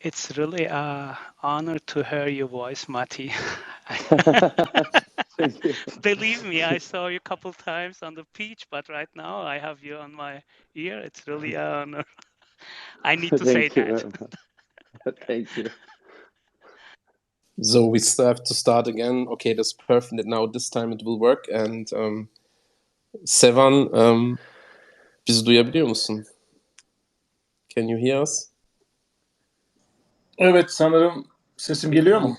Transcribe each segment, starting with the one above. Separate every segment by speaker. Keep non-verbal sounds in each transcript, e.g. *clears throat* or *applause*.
Speaker 1: It's really a honor to hear your voice, Mati. *laughs*
Speaker 2: Thank you.
Speaker 1: Believe me, I saw you a couple times on the beach, but right now I have you on my ear. It's really an honor. I need to *laughs* say
Speaker 2: Thank you.
Speaker 1: that. *laughs*
Speaker 2: Thank you.
Speaker 3: So we still have to start again. Okay, that's perfect. Now this time it will work. And um, Sevan, um, bizi duyabiliyor musun? Can you hear us?
Speaker 4: Evet sanırım sesim geliyor mu?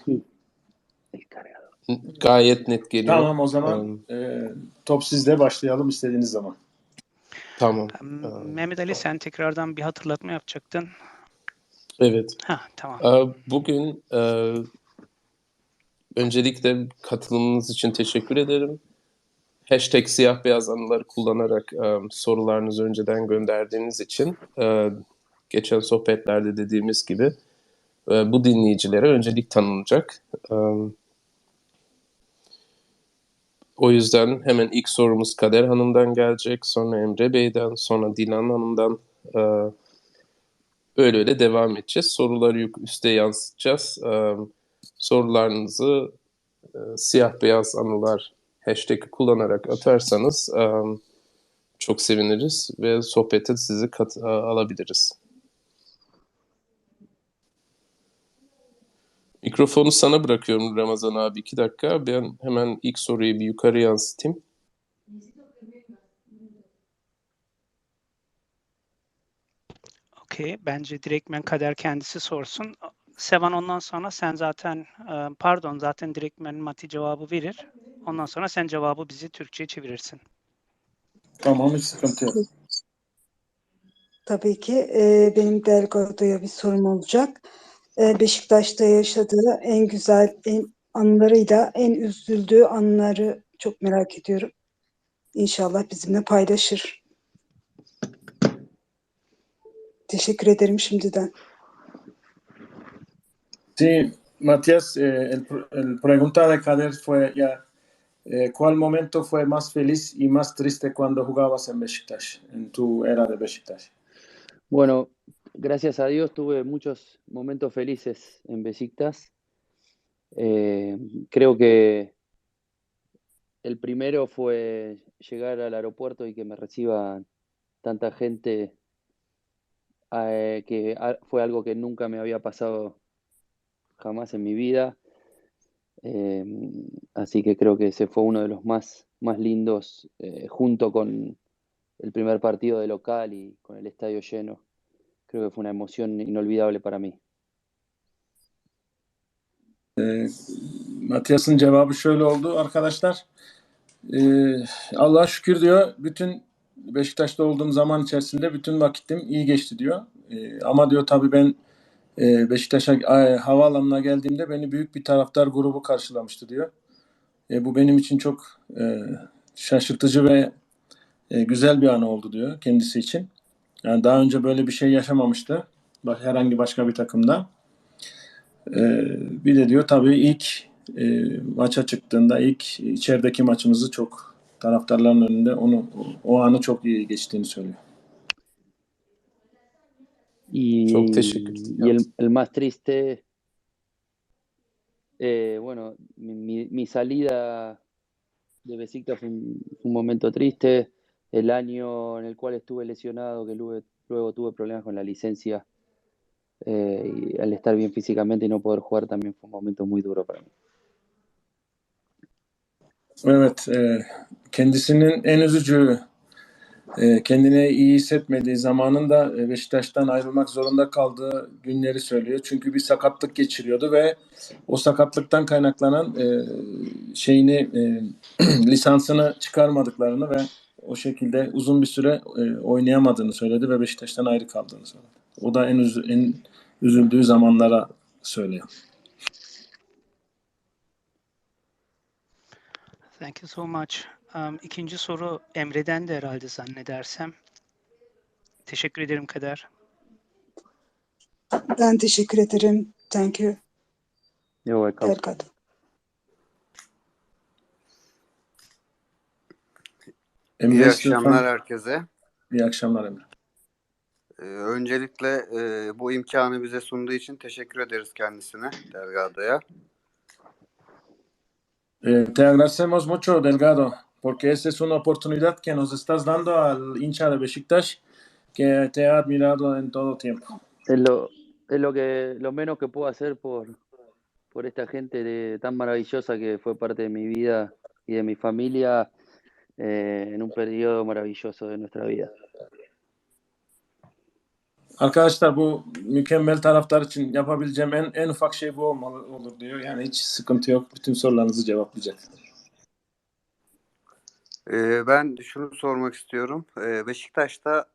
Speaker 3: Gayet net geliyor.
Speaker 4: Tamam o zaman e, top sizde başlayalım istediğiniz zaman.
Speaker 3: tamam.
Speaker 1: Mehmet Ali sen tekrardan bir hatırlatma yapacaktın.
Speaker 3: Evet.
Speaker 1: Ha tamam.
Speaker 3: Ee, Bugün e, öncelikle katılımınız için teşekkür ederim. Hashtag siyah beyaz anıları kullanarak e, sorularınızı önceden gönderdiğiniz için e, geçen sohbetlerde dediğimiz gibi e, bu dinleyicilere öncelik tanınacak. E, o yüzden hemen ilk sorumuz Kader Hanım'dan gelecek, sonra Emre Bey'den, sonra Dilan Hanım'dan. E, Öyle öyle devam edeceğiz. Soruları yük- üste yansıtacağız. Ee, sorularınızı e, siyah beyaz anılar hashtag'i kullanarak atarsanız e, çok seviniriz ve sohbete sizi kat a- alabiliriz. Mikrofonu sana bırakıyorum Ramazan abi. iki dakika. Ben hemen ilk soruyu bir yukarı yansıtayım.
Speaker 1: Okey. Bence direktmen Kader kendisi sorsun. Sevan ondan sonra sen zaten e, pardon zaten direktmen Mati cevabı verir. Ondan sonra sen cevabı bizi Türkçe'ye çevirirsin.
Speaker 4: Tamam hiç sıkıntı yok.
Speaker 5: Tabii ki e, benim Delgado'ya bir sorum olacak. E, Beşiktaş'ta yaşadığı en güzel en anılarıyla en üzüldüğü anları çok merak ediyorum. İnşallah bizimle paylaşır. Teşekkür ederim şimdiden.
Speaker 4: Sí, Matías, eh, el, el pregunta de Kader fue ya, eh, ¿cuál momento fue más feliz y más triste cuando jugabas en Beşiktaş, en tu era de Beşiktaş?
Speaker 2: Bueno, gracias a Dios tuve muchos momentos felices en Besiktas. Eh, creo que el primero fue llegar al aeropuerto y que me reciba tanta gente, eh, que fue algo que nunca me había pasado jamás en mi vida. Eh, así que creo que ese fue uno de los más, más lindos, junto con el primer partido de local y con el estadio lleno. Creo que fue una emoción inolvidable para mí.
Speaker 4: Eh, Matias'ın cevabı şöyle oldu arkadaşlar. Ee, Allah'a şükür diyor. Bütün Beşiktaş'ta olduğum zaman içerisinde bütün vakitim iyi geçti diyor. Ee, ama diyor tabii ben e, Beşiktaş'a e, havaalanına geldiğimde beni büyük bir taraftar grubu karşılamıştı diyor. E, bu benim için çok e, şaşırtıcı ve e, güzel bir an oldu diyor kendisi için. Yani daha önce böyle bir şey yaşamamıştı. Bak herhangi başka bir takımda. Ee, bir de diyor tabii ilk e, maça çıktığında ilk içerideki maçımızı çok taraftarların önünde onu o anı çok iyi geçtiğini söylüyor.
Speaker 2: Y,
Speaker 3: Çok teşekkür
Speaker 2: y el, el más triste, eh, bueno, mi, mi- salida de Besiktas fue un, fue un momento triste. El año en el cual estuve lesionado, que luego, luego tuve problemas con la licencia, eh, y al estar bien físicamente y no poder jugar también fue un momento muy duro para mí.
Speaker 4: Evet, e, kendisinin en üzücü, e, kendine iyi hissetmediği zamanında e, Beşiktaş'tan ayrılmak zorunda kaldığı günleri söylüyor. Çünkü bir sakatlık geçiriyordu ve o sakatlıktan kaynaklanan e, şeyini e, *clears throat* lisansını çıkarmadıklarını ve o şekilde uzun bir süre e, oynayamadığını söyledi ve Beşiktaş'tan ayrı kaldığını söyledi. O da en, üzü- en üzüldüğü zamanlara söylüyor.
Speaker 1: Thank you so much. Um, ikinci soru Emre'den de herhalde zannedersem. Teşekkür ederim Kader.
Speaker 5: Ben teşekkür ederim. Thank you.
Speaker 2: You're welcome.
Speaker 5: Delgado.
Speaker 4: Emre
Speaker 6: İyi
Speaker 4: istiyorsan-
Speaker 6: akşamlar herkese.
Speaker 4: İyi akşamlar Emre.
Speaker 6: Ee, öncelikle e, bu imkanı bize sunduğu için teşekkür ederiz kendisine, Delgado'ya.
Speaker 4: Eh, te agradecemos mucho, Delgado, porque esa es una oportunidad que nos estás dando al hincha de Besiktas que te ha admirado en todo tiempo.
Speaker 2: Es lo, es lo que lo menos que puedo hacer por, por esta gente de- tan maravillosa que fue parte de mi vida y de mi familia eh, en un periodo maravilloso de nuestra vida.
Speaker 4: Arkadaşlar bu mükemmel taraftar için yapabileceğim en, en ufak şey bu olmalı olur diyor. Yani hiç sıkıntı yok. Bütün sorularınızı cevaplayacak.
Speaker 6: Ee, ben şunu sormak istiyorum. Ee, Beşiktaş'ta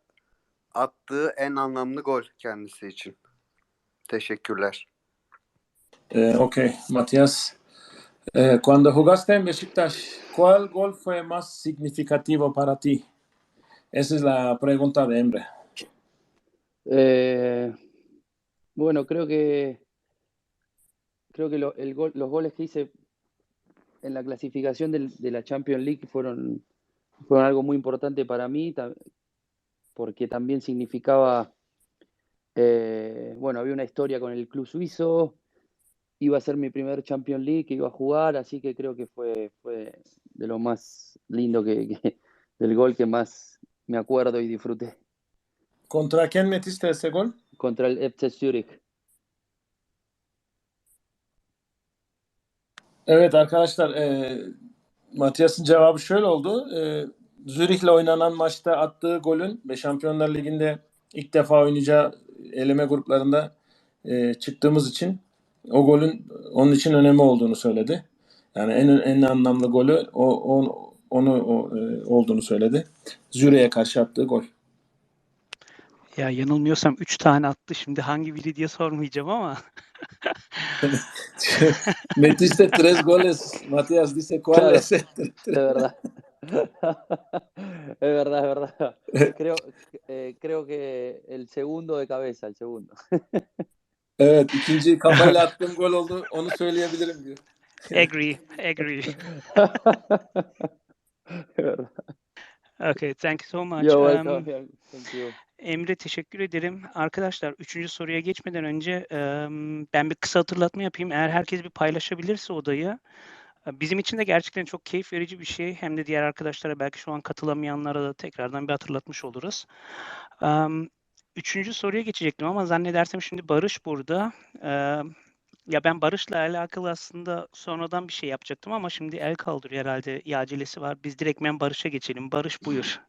Speaker 6: attığı en anlamlı gol kendisi için. Teşekkürler.
Speaker 4: Eh, ok, Matías. Eh, cuando jugaste en Besiktas, ¿cuál gol fue más significativo para ti? Esa es la pregunta de Emre.
Speaker 2: Eh, bueno, creo que creo que los goles que hice en la clasificación de la Champions League fueron, fueron algo muy importante para mí, porque también significaba, eh, bueno, había una historia con el club suizo, iba a ser mi primer Champions League que iba a jugar, así que creo que fue, fue de lo más lindo que, que- *laughs* del gol que más me acuerdo y disfruté
Speaker 4: ¿Contra quién metiste ese gol?
Speaker 2: contra el FC Zurich.
Speaker 4: Evet arkadaşlar, e, Matias'ın cevabı şöyle oldu. E, Zürih'le oynanan maçta attığı golün ve Şampiyonlar Ligi'nde ilk defa oynayacağı eleme gruplarında e, çıktığımız için o golün onun için önemi olduğunu söyledi. Yani en en anlamlı golü o, o- onu o, e, olduğunu söyledi. Zürih'e karşı attığı gol.
Speaker 1: Ya yanılmıyorsam 3 tane attı. Şimdi hangi biri diye sormayacağım ama *laughs*
Speaker 4: Metiste tres goles, Matias dice cuál
Speaker 2: Claro.
Speaker 4: es el-
Speaker 2: Es verdad. Es verdad, es verdad. Creo, eh, creo que el segundo de cabeza, el segundo.
Speaker 4: Evet, ikinci kafayla *laughs* attığım gol oldu. Onu söyleyebilirim diyor.
Speaker 1: agree, agree. *laughs* Okay, thank you so much.
Speaker 2: You're
Speaker 1: Um,
Speaker 2: welcome. yeah, Thank you.
Speaker 1: Emre teşekkür ederim. Arkadaşlar üçüncü soruya geçmeden önce em, ben bir kısa hatırlatma yapayım. Eğer herkes bir paylaşabilirse odayı e, bizim için de gerçekten çok keyif verici bir şey. Hem de diğer arkadaşlara belki şu an katılamayanlara da tekrardan bir hatırlatmış oluruz. Em, Üçüncü soruya geçecektim ama zannedersem şimdi Barış burada. Em, Ya ben Barış'la alakalı aslında sonradan bir şey yapacaktım ama şimdi el kaldırıyor herhalde. Bir acelesi var. Biz direktmen Barış'a geçelim. Barış buyur.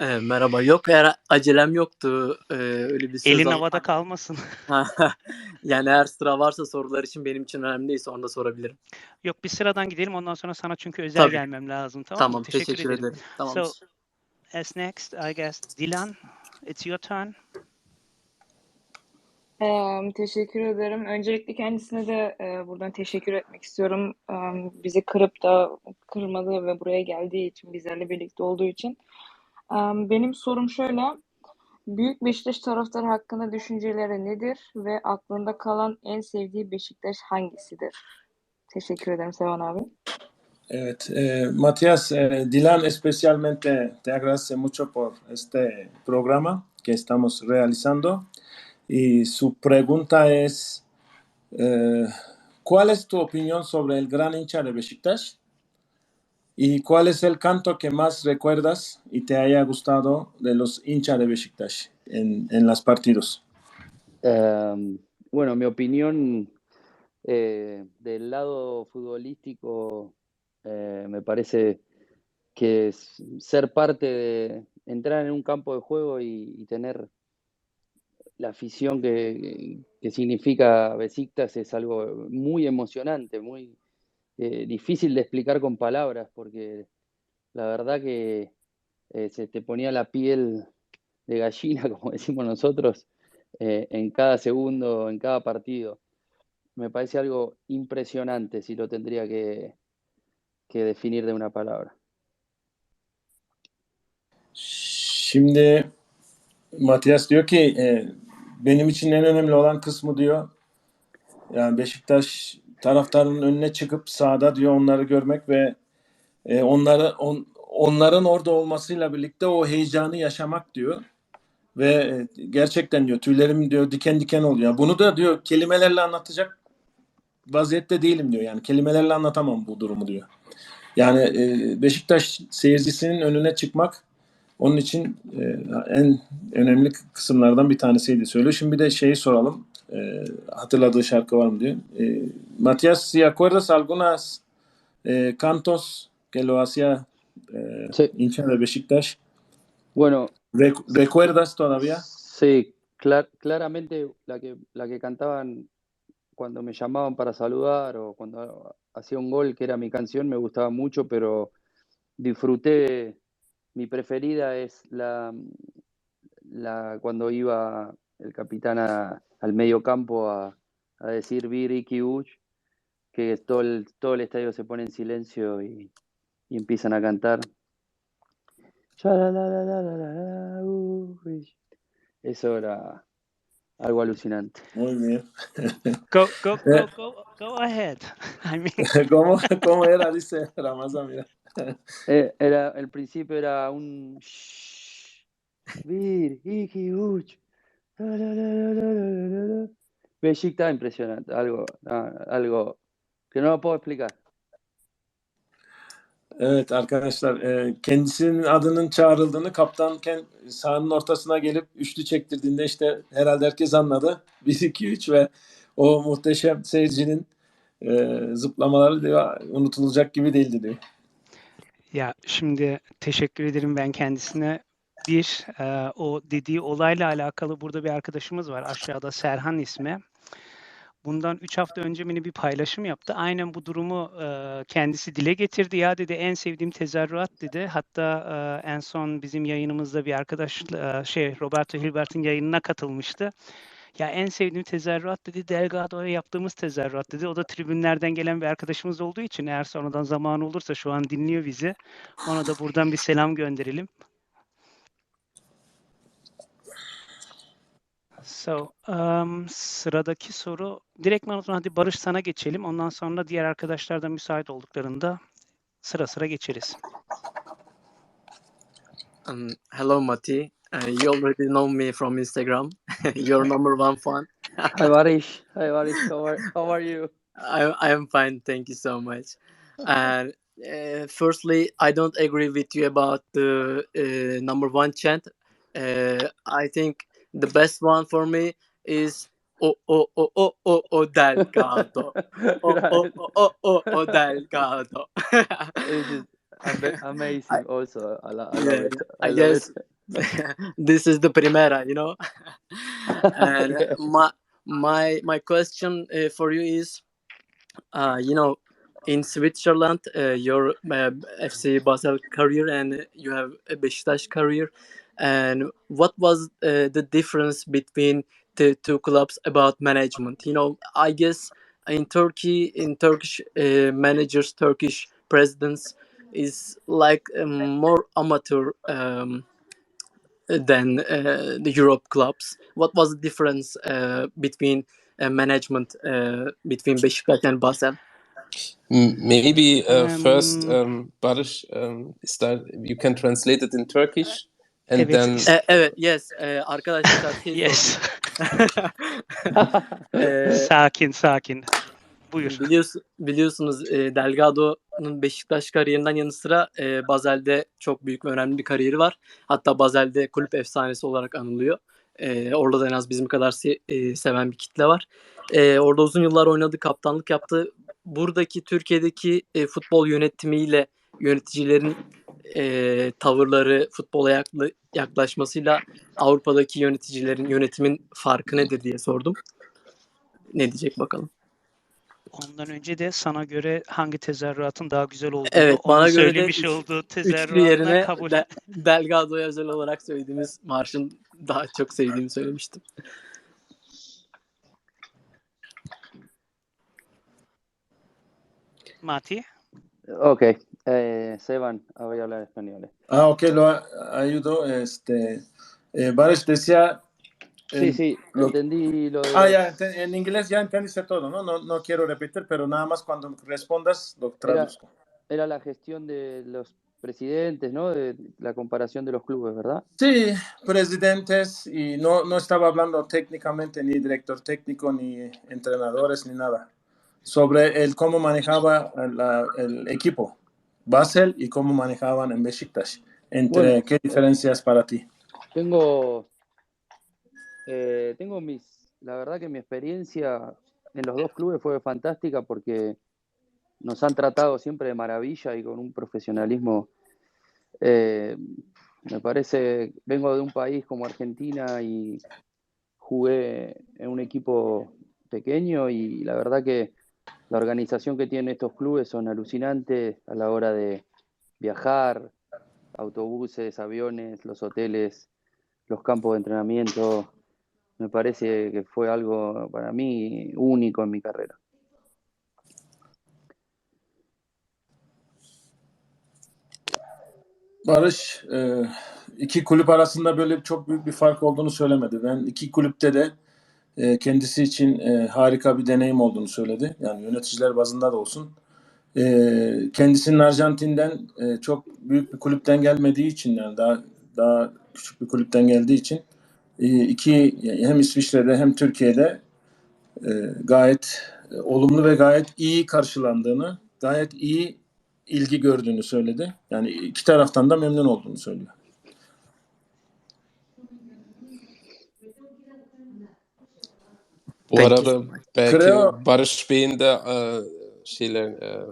Speaker 7: Ee, merhaba. Yok eğer acelem yoktu. Ee, öyle bir söz
Speaker 1: Elin havada kalmasın. *laughs*
Speaker 7: yani eğer sıra varsa sorular için benim için önemli değilse onu da sorabilirim.
Speaker 1: Yok bir sıradan gidelim ondan sonra sana çünkü özel
Speaker 7: Tabii.
Speaker 1: gelmem lazım tamam,
Speaker 7: Tamam,
Speaker 1: mı?
Speaker 7: teşekkür, ederim. Tamam.
Speaker 1: So, as next, I guess Dilan, it's your turn.
Speaker 8: Eee, teşekkür ederim. Öncelikle kendisine de eee, buradan teşekkür etmek istiyorum. Eee, bizi kırıp da kırmadı ve buraya geldiği için, bizlerle birlikte olduğu için. Eee, benim sorum şöyle. Büyük Beşiktaş taraftarı hakkında düşünceleri nedir ve aklında kalan en sevdiği Beşiktaş hangisidir? Teşekkür ederim Sevan abi.
Speaker 4: Eh, Matías, eh, Dylan especialmente te agradece mucho por este programa que estamos realizando. Y su pregunta es, eh, ¿cuál es tu opinión sobre el gran hincha de Beşiktaş? ¿Y cuál es el canto que más recuerdas y te haya gustado de los hinchas de Beşiktaş en, en los partidos?
Speaker 2: Em, bueno, mi opinión eh, del lado futbolístico eh, me parece que ser parte de entrar en un campo de juego y, tener la afición que, significa Besiktas es algo muy emocionante, muy eh, difícil de explicar con palabras, porque la verdad que eh, se te ponía la piel de gallina, *laughs* como decimos nosotros, en cada segundo, en cada partido. Me parece algo impresionante si lo tendría que, que definir de una palabra.
Speaker 4: Şimdi Matias diyor ki e, benim için en önemli olan kısmı diyor yani Beşiktaş taraftarının önüne çıkıp sahada diyor onları görmek ve e, onları on, onların orada olmasıyla birlikte o heyecanı yaşamak diyor. ve e, gerçekten diyor tüylerim diyor diken diken oluyor. Bunu da diyor kelimelerle anlatacak vaziyette değilim diyor. Yani kelimelerle anlatamam bu durumu diyor. Yani e, Beşiktaş seyircisinin önüne çıkmak onun için e, en önemli kısımlardan bir tanesiydi söylüyor. Şimdi bir de şeyi soralım. E, hatırladığı şarkı var mı diyor. E, Matias, si acuerdas algunas eh, cantos que lo hacía eh,
Speaker 2: Sí.
Speaker 4: hincha de Beşiktaş?
Speaker 2: Bueno,
Speaker 4: Rec- ¿Recuerdas todavía?
Speaker 2: sí, clar- claramente la que, la que cantaban cuando me llamaban para saludar o cuando hacía un gol, que era mi canción, me gustaba mucho, pero disfruté, mi preferida es la, la cuando iba el capitán al medio campo a, a decir Vir Iki Uch, que todo el, todo el estadio se pone en silencio y, y empiezan a cantar. Eso era algo alucinante.
Speaker 4: Muy bien.
Speaker 1: Go, go, go, go, go ahead. *laughs* I mean. *laughs*
Speaker 4: ¿Cómo, ¿Cómo, era? Dice Ramasa, mira. *laughs*
Speaker 2: Eh, era, el principio era un Vir, Iki, Uch. Bellita impresionante, algo, ah, algo que no lo puedo explicar.
Speaker 4: Evet arkadaşlar e, kendisinin adının çağrıldığını kaptan ken- sahanın ortasına gelip üçlü çektirdiğinde işte herhalde herkes anladı. *laughs* 1-2-3 ve o muhteşem seyircinin e, zıplamaları unutulacak gibi değildi diyor.
Speaker 1: Ya şimdi teşekkür ederim ben kendisine. Bir, e, o dediği olayla alakalı burada bir arkadaşımız var aşağıda Serhan ismi. Bundan 3 hafta önce beni bir paylaşım yaptı. Aynen bu durumu e, kendisi dile getirdi. Ya dedi en sevdiğim tezahürat dedi. Hatta e, en son bizim yayınımızda bir arkadaş e, şey Roberto Hilbert'in yayınına katılmıştı. Ya en sevdiğim tezahürat dedi Delgado'ya yaptığımız tezahürat dedi. O da tribünlerden gelen bir arkadaşımız olduğu için eğer sonradan zamanı olursa şu an dinliyor bizi. Ona da buradan bir selam gönderelim. So, um, sıradaki soru direktman o zaman hadi Barış sana geçelim. Ondan sonra diğer arkadaşlar da müsait olduklarında sıra sıra geçeriz.
Speaker 7: Um, hello, Mati. Uh, you already know me from Instagram. *laughs* You're number one fan.
Speaker 2: Hi Barish, hi Barish, how are, how are you?
Speaker 7: I, I am fine. Thank you so much. And uh, firstly, I don't agree with you about the uh, number one chant. Uh, I think the best one for me is O O O O O O Delgado. *laughs* O O O O O O Delgado.
Speaker 2: Amazing also. I, lo- I love
Speaker 7: Yeah,
Speaker 2: it. I,
Speaker 7: I
Speaker 2: love
Speaker 7: guess
Speaker 2: it. *laughs*
Speaker 7: this is the primera, you know. *laughs* and
Speaker 2: Yes.
Speaker 7: my my my question uh, for you is, uh, you know, in Switzerland, uh, your uh, FC Basel career and you have a Beşiktaş career, and what was uh, the difference between the two clubs about management? You know, I guess in Turkey, in Turkish uh, managers, Turkish presidents is like um, more amateur. Um, than uh, the Europe clubs. What was the difference uh, between uh, management uh, between Beşiktaş and Basel?
Speaker 3: Maybe uh, first,
Speaker 1: Um,
Speaker 3: um, Barış, um, start, you can translate it in Turkish and
Speaker 1: Evet.
Speaker 3: then
Speaker 7: E, evet, yes. E, arkadaşlar şey
Speaker 1: Yes. *laughs*
Speaker 7: E,
Speaker 1: sakin sakin. Buyur.
Speaker 7: Biliyorsun, biliyorsunuz e, Delgado'nun Beşiktaş kariyerinden yanı sıra e, Basel'de çok büyük ve önemli bir kariyeri var. Hatta Basel'de kulüp efsanesi olarak anılıyor. E, orada da en az bizim kadar se- e, seven bir kitle var. E, orada uzun yıllar oynadı, kaptanlık yaptı. Buradaki Türkiye'deki e, futbol yönetimiyle yöneticilerin e, tavırları, futbola yakla- yaklaşmasıyla Avrupa'daki yöneticilerin yönetimin farkı nedir diye sordum. Ne diyecek bakalım.
Speaker 1: Ondan önce de sana göre hangi tezahüratın daha güzel olduğunu,
Speaker 7: Evet,
Speaker 1: onu
Speaker 7: bana göre de
Speaker 1: söylemiş
Speaker 7: üç-
Speaker 1: olduğu tezahüratına
Speaker 7: yerine
Speaker 1: kabul
Speaker 7: De- Delgado'ya *laughs* özel olarak söylediğimiz marşın daha çok sevdiğimi söylemiştim.
Speaker 1: Mati.
Speaker 2: Ok, eh, Seban, voy a hablar español.
Speaker 4: Ah, ok, lo a- ayudo. Este, eh, decía.
Speaker 2: Sí,
Speaker 4: en-
Speaker 2: sí,
Speaker 4: lo-
Speaker 2: entendí lo de
Speaker 4: Ah, ya, en inglés ya entendiste todo, ¿no? ¿no? No quiero repetir, pero nada más cuando respondas lo traduzco.
Speaker 2: era la gestión de los presidentes, ¿no? De la comparación de los clubes, ¿verdad?
Speaker 4: Sí, presidentes y no, no estaba hablando técnicamente ni director técnico ni entrenadores ni nada sobre el cómo manejaba la- el equipo Basel y cómo manejaban en Besiktas. Entre
Speaker 2: Bueno.
Speaker 4: qué diferencias para ti.
Speaker 2: Tengo, eh, tengo mis, la verdad que mi experiencia en los dos clubes fue fantástica porque nos han tratado siempre de maravilla y con un profesionalismo. eh, me parece, vengo de un país como Argentina y jugué en un equipo pequeño y la verdad que la organización que tienen estos clubes son alucinantes a la hora de viajar, autobuses, aviones, los hoteles, los campos de entrenamiento. Me parece que fue algo para mí único en mi carrera.
Speaker 4: Barış e, iki kulüp arasında böyle çok büyük bir fark olduğunu söylemedi. Ben iki kulüpte de e, kendisi için e, harika bir deneyim olduğunu söyledi. Yani yöneticiler bazında da olsun. E, kendisinin Arjantin'den e, çok büyük bir kulüpten gelmediği için yani daha daha küçük bir kulüpten geldiği için e, iki hem İsviçre'de hem Türkiye'de e, gayet e, olumlu ve gayet iyi karşılandığını, gayet iyi ilgi gördüğünü söyledi. Yani iki taraftan da memnun olduğunu söylüyor.
Speaker 3: Bu
Speaker 7: Thank you
Speaker 3: arada
Speaker 7: much.
Speaker 3: belki
Speaker 4: Creo-
Speaker 3: Barış Bey'in de e, şeyler e,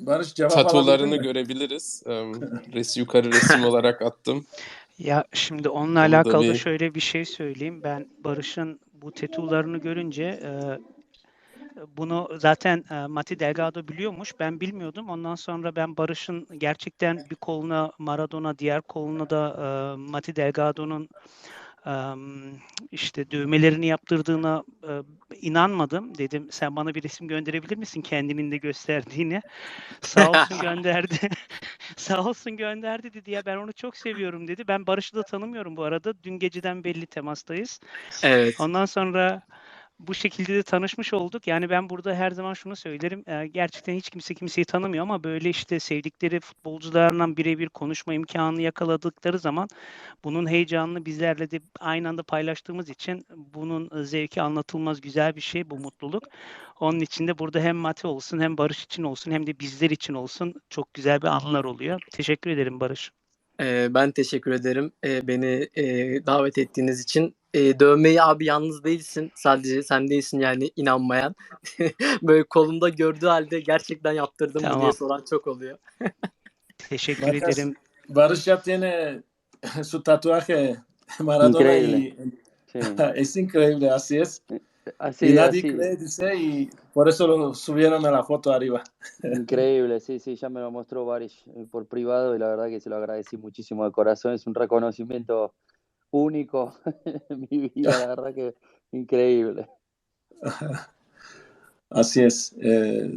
Speaker 4: Barış cevap
Speaker 3: tatularını görebiliriz. E, res yukarı resim olarak attım.
Speaker 1: Ya şimdi onunla
Speaker 3: Onu da
Speaker 1: alakalı
Speaker 3: bir-
Speaker 1: şöyle bir şey söyleyeyim. Ben Barış'ın bu tatularını görünce e, bunu zaten e, Mati Delgado biliyormuş. Ben bilmiyordum. Ondan sonra ben Barış'ın gerçekten bir koluna Maradona, diğer koluna da e, Mati Delgado'nun işte dövmelerini yaptırdığına e, inanmadım. Dedim sen bana bir resim gönderebilir misin kendinin de gösterdiğini? *laughs* Sağ olsun gönderdi. *laughs* Sağ olsun gönderdi dedi ya ben onu çok seviyorum dedi. Ben Barış'ı da tanımıyorum bu arada. Dün geceden belli temastayız.
Speaker 7: Evet.
Speaker 1: Ondan sonra bu şekilde de tanışmış olduk. Yani ben burada her zaman şunu söylerim. e, gerçekten hiç kimse kimseyi tanımıyor ama böyle işte sevdikleri futbolcularla birebir konuşma imkanı yakaladıkları zaman bunun heyecanını bizlerle de aynı anda paylaştığımız için bunun e, zevki anlatılmaz güzel bir şey bu mutluluk. Onun için de burada hem Mati olsun hem Barış için olsun hem de bizler için olsun çok güzel bir anlar oluyor. Teşekkür ederim Barış.
Speaker 7: Ee, ben teşekkür ederim ee, beni e, davet ettiğiniz için. E, dövmeyi abi yalnız değilsin. Sadece sen değilsin yani inanmayan. *laughs* Böyle kolumda gördüğü halde gerçekten yaptırdım mı diye
Speaker 1: Tamam.
Speaker 7: soran çok oluyor. *laughs*
Speaker 1: Teşekkür
Speaker 4: Marcas,
Speaker 1: ederim.
Speaker 4: Barış ya tiene *laughs* su tatuaje Maradona
Speaker 2: Increíble.
Speaker 4: y
Speaker 2: Sí.
Speaker 4: es increíble, así es.
Speaker 2: Así,
Speaker 4: Y nadie
Speaker 2: así.
Speaker 4: cree, dice, y por eso lo subieron a la foto arriba.
Speaker 2: Increíble, sí, sí, ya me lo mostró Baris eh, por privado y la verdad que se lo agradecí muchísimo de corazón. Es un reconocimiento único *laughs* en mi vida, la verdad que increíble. *laughs*
Speaker 4: Así es. Eh,